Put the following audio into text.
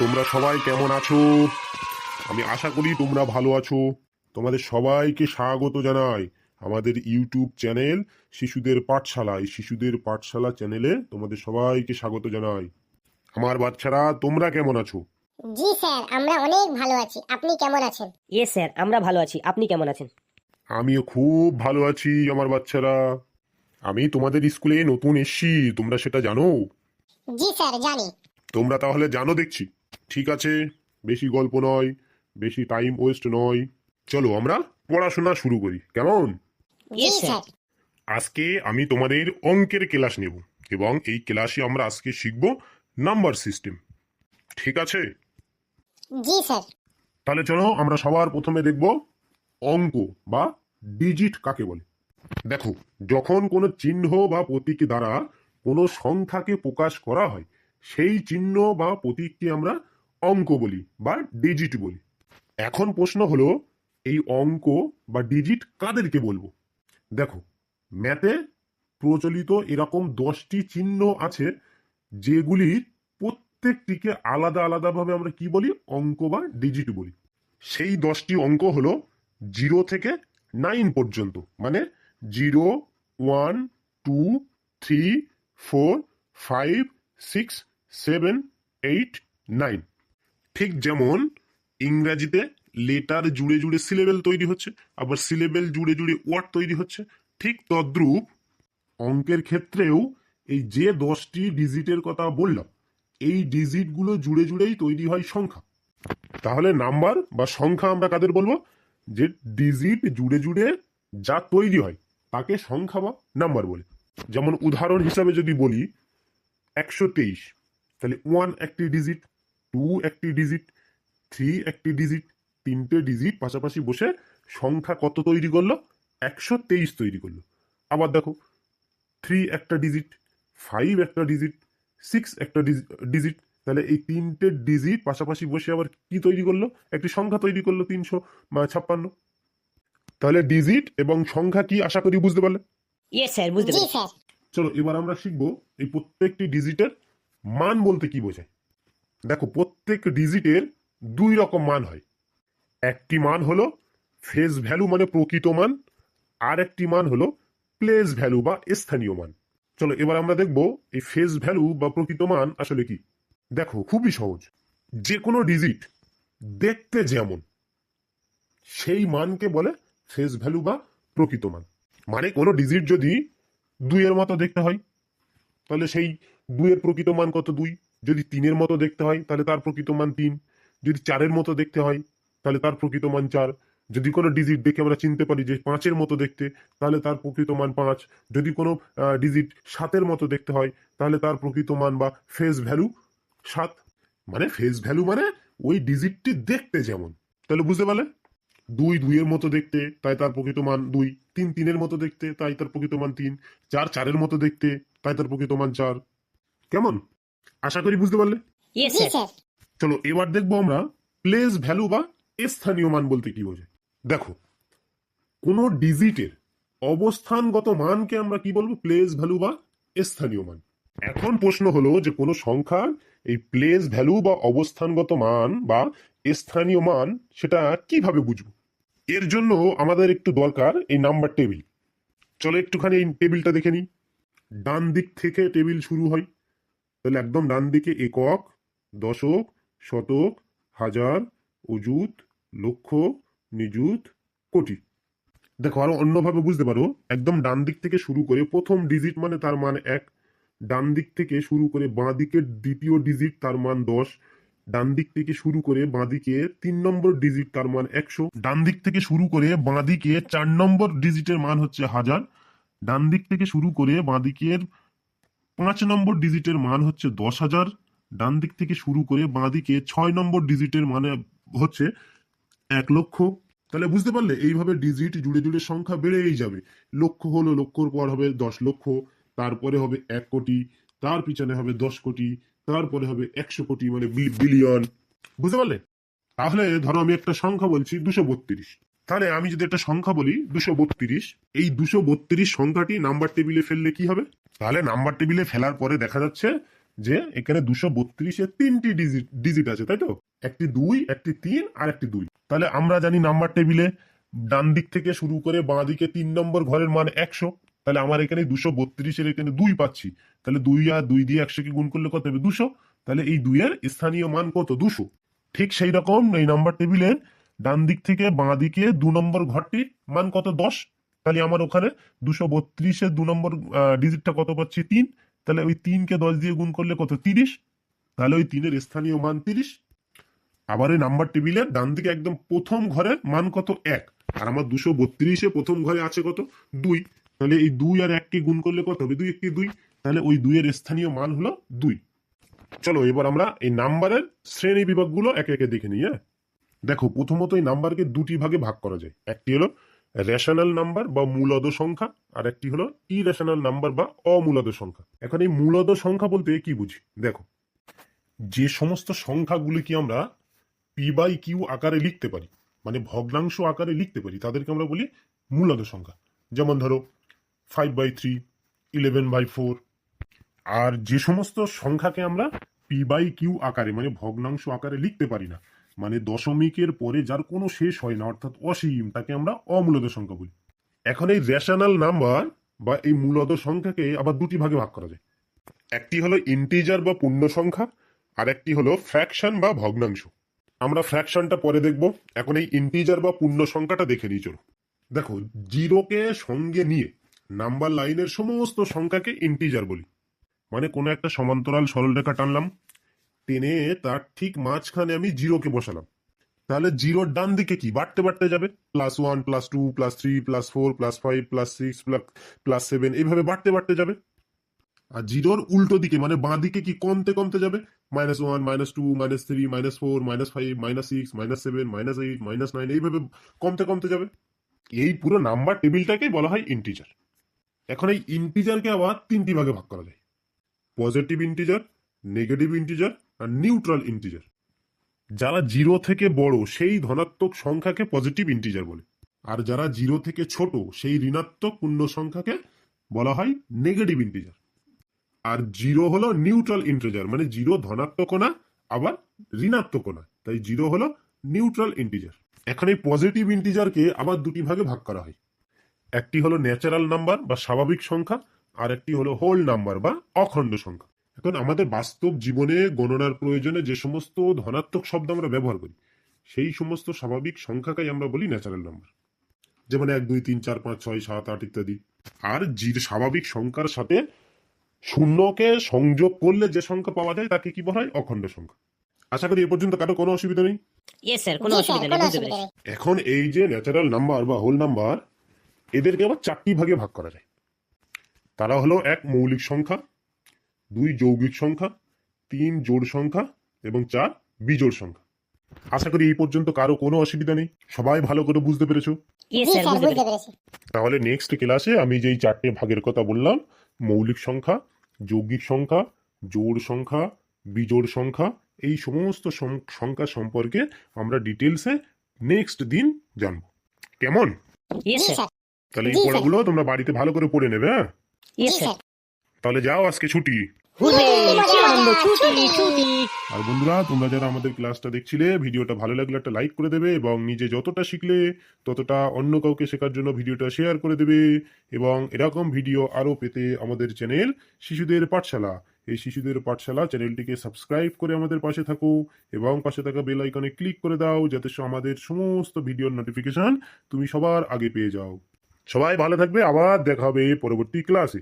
তোমরা সবাই কেমন আছো? আমি আশা করি তোমরা ভালো আছো। তোমাদের সবাইকে স্বাগত জানাই আমাদের ইউটিউব চ্যানেল শিশুদের পাঠশালা এই শিশুদের পাঠশালা চ্যানেলে তোমাদের সবাইকে স্বাগত জানাই। আমার বাচ্চারা তোমরা কেমন আছো? জি স্যার আমরা অনেক ভালো আছি। আপনি কেমন আছেন? ইয়ে স্যার আমরা ভালো আছি। আপনি কেমন আছেন? আমিও খুব ভালো আছি আমার বাচ্চারা। আমি তোমাদের স্কুলে নতুন এসছি তোমরা সেটা জানো? জি স্যার জানি। তোমরা তাহলে জানো দেখছি। ঠিক আছে বেশি গল্প নয় বেশি টাইম ওয়েস্ট নয়। চলো আমরা পড়াশোনা শুরু করি কেমন? আজকে আমি তোমাদের অঙ্কের ক্লাস নেব এবং এই ক্লাসে আমরা আজকে শিখব নাম্বার সিস্টেম ঠিক আছে? জি স্যার তাহলে চলো আমরা সবার প্রথমে দেখব অঙ্ক বা ডিজিট কাকে বলে। দেখো যখন কোনো চিহ্ন বা প্রতীক দ্বারা কোনো সংখ্যাকে প্রকাশ করা হয় সেই চিহ্ন বা প্রতীককে আমরা অঙ্ক বলি বা ডিজিট বলি। এখন প্রশ্ন হলো, এই অঙ্ক বা ডিজিট কাদেরকে বলব? দেখো, ম্যাথে প্রচলিত এরকম দশটি চিহ্ন আছে যেগুলির প্রত্যেকটিকে আলাদা আলাদাভাবে আমরা কি বলি? অঙ্ক বা ডিজিট বলি। সেই দশটি অঙ্ক হলো জিরো থেকে নাইন পর্যন্ত মানে zero, one, two, three, four, five, six, seven, eight, nine. ঠিক যেমন ইংরাজিতে লেটার জুড়ে জুড়ে সিলেবেল তৈরি হচ্ছে, আবার সিলেবেল জুড়ে জুড়ে ওয়ার্ড তৈরি হচ্ছে, ঠিক তদ্রূপ অঙ্কের ক্ষেত্রেও এই যে দশটি ডিজিটের কথা বললাম, এই ডিজিটগুলো জুড়ে জুড়েই তৈরি হয় সংখ্যা। তাহলে নাম্বার বা সংখ্যা আমরা কাদের বলব? যে ডিজিট জুড়ে জুড়ে যা তৈরি হয়, তাকে সংখ্যা বা নাম্বার বলে। যেমন উদাহরণ হিসাবে যদি বলি, একশো তেইশ, তাহলে ওয়ান একটি ডিজিট টু একটি ডিজিট থ্রি একটি ডিজিট তিনটে ডিজিট পাশাপাশি বসে সংখ্যা কত তৈরি করল? একশো তেইশ তৈরি করল। আবার দেখো থ্রি একটা ডিজিট ফাইভ একটা ডিজিট সিক্স একটা ডিজিট তাহলে এই তিনটে ডিজিট পাশাপাশি বসে আবার কি তৈরি করল? একটি সংখ্যা তৈরি করল তিনশো ছাপ্পান্ন। তাহলে ডিজিট এবং সংখ্যা কি আশা করি বুঝতে পারলে? স্যার বুঝতে জি পেরেছি। স্যার চলো এবার আমরা শিখব এই প্রত্যেকটি ডিজিটের মান বলতে কি বোঝায়। দেখো, প্রত্যেক ডিজিটের দুই রকম মান হয়। একটি মান হলো ফেস ভ্যালু মানে প্রকৃত মান, আর একটি মান হলো প্লেস ভ্যালু বা স্থানীয় মান। চলো, এবার আমরা দেখব এই ফেস ভ্যালু বা প্রকৃত মান আসলে কি। দেখো, খুবই সহজ। যে কোনো ডিজিট দেখতে যেমন, সেই মানকে বলে ফেস ভ্যালু বা প্রকৃত মান। মানে কোনো ডিজিট যদি দুইয়ের মতো দেখতে হয়, তাহলে সেই দুইয়ের প্রকৃত মান কত? দুই। যদি তিনের মতো দেখতে হয়, তাহলে তার প্রকৃত মান তিন। যদি চারের মতো দেখতে হয়, তাহলে তার প্রকৃত মান চার। যদি কোনো ডিজিট দেখে আমরা চিনতে পারি যে পাঁচের মতো দেখতে, তাহলে তার প্রকৃত মান পাঁচ। যদি কোনো ডিজিট সাতের মতো দেখতে হয়, তাহলে তার প্রকৃত মান বা ফেস ভ্যালু সাত। মানে ফেস ভ্যালু মানে ওই ডিজিটটি দেখতে যেমন। তাহলে বুঝতে পারলে দুই দুইয়ের মতো দেখতে, তাই তার প্রকৃত মান দুই। তিন তিনের মতো দেখতে, তাই তার প্রকৃত মান তিন। চার চারের মতো দেখতে, তাই তার প্রকৃত মান চার। কেমন? আশা করি বুঝতে পারলে? স্যার। চলো এবার দেখব আমরা প্লেস ভ্যালু বা স্থানীয় মান বলতে কি বোঝে। দেখো কোন ডিজিটের অবস্থানগত মানকে আমরা কি বলব? প্লেস ভ্যালু বা স্থানীয় মান। এখন প্রশ্ন হলো যে কোনো সংখ্যার এই প্লেস ভ্যালু বা অবস্থানগত মান বা স্থানীয় মান সেটা কীভাবে বুঝব? এর জন্য আমাদের একটু দরকার এই নাম্বার টেবিল চলো একটুখানি এই টেবিলটা দেখে নিই। ডান দিক থেকে টেবিল শুরু হয়। তাহলে একদম ডান দিকে একক, দশক, শতক, হাজার, অযুত, লক্ষ, নিযুত, কোটি। দেখো, আরও অন্যভাবে বুঝতে পারো, একদম ডান দিক থেকে শুরু করে প্রথম ডিজিট মানে তার মান এক, ডান দিক থেকে শুরু করে বাঁ দিকের দ্বিতীয় ডিজিট তার মান দশ, ডান দিক থেকে শুরু করে বাঁ দিকে তিন নম্বর ডিজিট তার মান একশো, ডান দিক থেকে শুরু করে বাঁ দিকে চার নম্বর ডিজিটের মান হচ্ছে হাজার, ডান দিক থেকে শুরু করে বাঁ দিকের পাঁচ নম্বর ডিজিটের মান হচ্ছে দশ হাজার। ডান দিক থেকে শুরু করে বাঁ দিকে ছয় নম্বর ডিজিটের মানে হচ্ছে এক লক্ষ। তাহলে বুঝতে পারলে এইভাবে ডিজিট জুড়ে জুড়ে সংখ্যা বেড়েই যাবে। লক্ষ হলো, লক্ষর পর হবে দশ লক্ষ, তারপরে হবে এক কোটি, তার পিছনে হবে দশ কোটি, তারপরে হবে একশো কোটি মানে বিলিয়ন। বুঝতে পারলে? তাহলে ধরো আমি একটা সংখ্যা বলছি দুশো বত্রিশ। তাহলে আমি যদি একটা সংখ্যা বলি, দুশো বত্রিশ, এই দুশো বত্রিশ সংখ্যাটি নাম্বার টেবিলে ফেললে কি হবে? তাহলে নাম্বার টেবিলে ফেলার পরে দেখা যাচ্ছে যে এখানে দুশো বত্রিশে তিনটি ডিজিট ডিজিট আছে, তাই তো? একটি দুই, একটি তিন আর একটি দুই। তাহলে আমরা জানি নাম্বার টেবিলে ডান দিক থেকে শুরু করে বাঁ দিকে তিন নম্বর ঘরের মান একশো। তাহলে আমার এখানে দুশো বত্রিশের এখানে দুই পাচ্ছি। তাহলে দুই আর দুই দিয়ে একশোকে গুণ করলে কত হবে? দুশো। তাহলে এই দুইয়ের স্থানীয় মান কত? দুশো। ঠিক সেই রকম এই নাম্বার টেবিলের ডান দিক থেকে বাঁ দিকে দু নম্বর ঘরটির মান কত দশ? তাহলে আমার ওখানে দুশো বত্রিশের দু নম্বর ডিজিটটা কত পাচ্ছি? তিন। তাহলে ওই তিনকে দশ দিয়ে গুণ করলে কত? তিরিশ। তাহলে ওই তিনের স্থানীয় মান তিরিশ। আবার ওই নাম্বার টেবিলে ডান দিকে একদম প্রথম ঘরের মান কত? এক। আর আমার দুশো বত্রিশে প্রথম ঘরে আছে কত? দুই। তাহলে এই দুই আর এককে গুণ করলে কত হবে? দুই একটি দুই। তাহলে ওই দুইয়ের স্থানীয় মান হলো দুই। চলো, এবার আমরা এই নাম্বারের শ্রেণি বিভাগগুলো একে একে দেখে নিই হ্যাঁ? দেখো, প্রথমত এই নাম্বারকে দুটি ভাগে ভাগ করা যায়। একটি হলো রেশনাল নাম্বার বা মূলদ সংখ্যা, আর একটি হলো ইরেশনাল নাম্বার বা অমূলদ সংখ্যা। এখন এই মূলদ সংখ্যা বলতে কি বুঝি? দেখো, যে সমস্ত সংখ্যাগুলিকে আমরা পি বাই কিউ আকারে লিখতে পারি মানে ভগ্নাংশ আকারে লিখতে পারি, তাদেরকে আমরা বলি মূলদ সংখ্যা। যেমন ধরো five by three eleven by four আর যে সমস্ত সংখ্যাকে আমরা পি বাই কিউ আকারে মানে ভগ্নাংশ আকারে লিখতে পারি না মানে দশমিকের পরে যার কোনো শেষ হয় না, অর্থাৎ অসীম তাকে আমরা অমূলদ সংখ্যা বলি। এখন এই রেশনাল নাম্বার বা এই মূলত সংখ্যাকে আবার দুটি ভাগে ভাগ করা যায়। একটি হলো ইন্টিজার বা পূর্ণ সংখ্যা, আর একটি হলো ফ্র্যাকশন বা ভগ্নাংশ। আমরা ফ্র্যাকশনটা পরে দেখব। এখন এই ইন্টিজার বা পূর্ণ সংখ্যাটা দেখে নিই, চলো। দেখো জিরোকে সঙ্গে নিয়ে নাম্বার লাইনের সমস্ত সংখ্যাকে ইন্টিজার বলি। মানে কোনো একটা সমান্তরাল সরলরেখা টানলাম টেনে তার ঠিক মাঝখানে আমি জিরোকে বসালাম। তাহলে জিরোর ডান দিকে কি? বাড়তে বাড়তে যাবে। Plus one plus two plus three plus four plus five plus six plus seven এইভাবে বাড়তে বাড়তে যাবে। আর জিরোর উল্টো দিকে মানে বাঁ দিকে কি কমতে কমতে যাবে? Minus one minus two minus three minus four minus five minus six minus seven minus eight minus nine এইভাবে কমতে কমতে যাবে। এই পুরো নাম্বার টেবিলটাকেই বলা হয় ইন্টিজার এখন এই ইন্টিজারকে আবার তিনটি ভাগে ভাগ করা যায়। Positive integer negative integer neutral integer যারা জিরো থেকে বড়, সেই ধনাত্মক সংখ্যাকে পজিটিভ ইন্টিজার বলে। আর যারা জিরো থেকে ছোট, সেই ঋণাত্মক পূর্ণ সংখ্যাকে বলা হয় নেগেটিভ ইন্টিজার আর জিরো হলো নিউট্রাল ইন্টিজার মানে জিরো ধনাত্মক না, আবার ঋণাত্মক না। তাই জিরো হলো নিউট্রাল ইন্টিজার এখন পজিটিভ ইন্টিজারকে আবার দুটি ভাগে ভাগ করা হয়। একটি হলো ন্যাচারাল নাম্বার বা স্বাভাবিক সংখ্যা, আর একটি হলো হোল নাম্বার বা অখণ্ড সংখ্যা। এখন আমাদের বাস্তব জীবনে গণনার প্রয়োজনে যে সমস্ত ধনাত্মক শব্দ আমরা ব্যবহার করি সেই সমস্ত স্বাভাবিক সংখ্যাকেই আমরা বলি ন্যাচারাল নাম্বার যেমন এক দুই তিন চার পাঁচ ছয় সাত আট ইত্যাদি। আর জির স্বাভাবিক সংখ্যার সাথে শূন্যকে সংযোগ করলে যে সংখ্যা পাওয়া যায় তাকে কি বলা হয়? অখণ্ড সংখ্যা। আশা করি এ পর্যন্ত কারও কোনো অসুবিধা নেই? এখন এই যে ন্যাচারাল নাম্বার বা হোল নাম্বার এদেরকে আবার চারটি ভাগে ভাগ করা যায়। তারা হলো এক মৌলিক সংখ্যা দুই যৌগিক সংখ্যা তিন জোড় সংখ্যা এবং চার বিজোড় সংখ্যা। আশা করি এই পর্যন্ত কারও কোনো অসুবিধা নেই। সবাই ভালো করে বুঝতে পেরেছ? তাহলে নেক্সট ক্লাসে আমি যেই চারটে ভাগের কথা বললাম মৌলিক সংখ্যা যৌগিক সংখ্যা জোড় সংখ্যা বিজোড় সংখ্যা এই সমস্ত সংখ্যা সম্পর্কে আমরা ডিটেলসে নেক্সট দিন জানব। কেমন? তাহলে এই পড়াগুলো তোমরা বাড়িতে ভালো করে পড়ে নেবে হ্যাঁ? তাহলে যাও আজকে ছুটি। হুররে কি আনন্দ ছুটি ছুটি আর বন্ধুরা তোমরা যারা আমাদের ক্লাসটা দেখছিলে ভিডিওটা ভালো লাগলে একটা লাইক করে দেবে এবং নিজে যতটা শিখলে ততটা অন্য কাউকে শেখার জন্য ভিডিওটা শেয়ার করে দেবে। এবং এরকম ভিডিও আরও পেতে আমাদের চ্যানেল শিশুদের পাঠশালা। এই শিশুদের পাঠশালা চ্যানেলটিকে সাবস্ক্রাইব করে আমাদের পাশে থাকো এবং পাশে থাকা বেল আইকনে ক্লিক করে দাও যাতে আমাদের সমস্ত ভিডিওর নোটিফিকেশন তুমি সবার আগে পেয়ে যাও। সবাই ভালো থাকবে আবার দেখা হবে পরবর্তী ক্লাসে